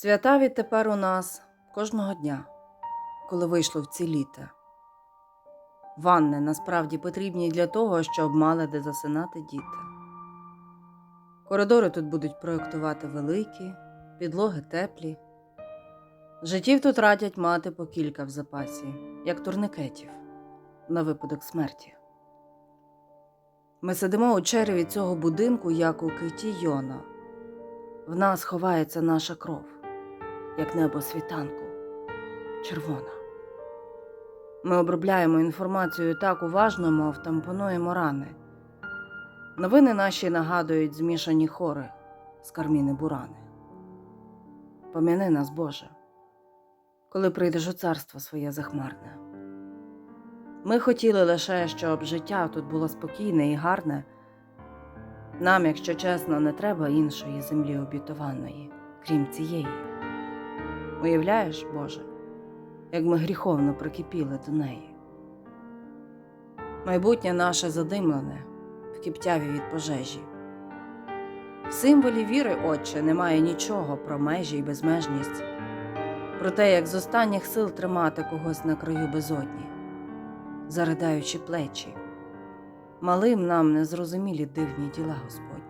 Свята відтепер у нас кожного дня, коли вийшло в ці літа. Ванни насправді потрібні для того, щоб мали де засинати діти. Коридори тут будуть проєктувати великі, підлоги теплі. Життів тут радять мати по кілька в запасі, як турникетів, на випадок смерті. Ми сидимо у череві цього будинку, як у киті Йона. В нас ховається наша кров, як небо світанку, червона. Ми обробляємо інформацію так уважно, мов тампонуємо рани. Новини наші нагадують змішані хори з карміни бурани. Пом'яни нас, Боже, коли прийдеш у царство своє захмарне. Ми хотіли лише, щоб життя тут було спокійне і гарне. Нам, якщо чесно, не треба іншої землі обітованої, крім цієї. Уявляєш, Боже, як ми гріховно прикипіли до неї. Майбутнє наше задимлене в кіптяві від пожежі. В символі віри, Отче, немає нічого про межі і безмежність, про те, як з останніх сил тримати когось на краю безодні, заридаючи плечі. Малим нам незрозумілі дивні діла Господні.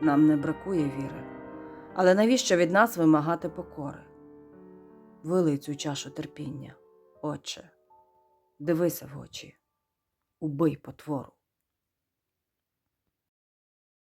Нам не бракує віри, але навіщо від нас вимагати покори? Вилий цю чашу терпіння, Отче, дивися в очі, убий потвору.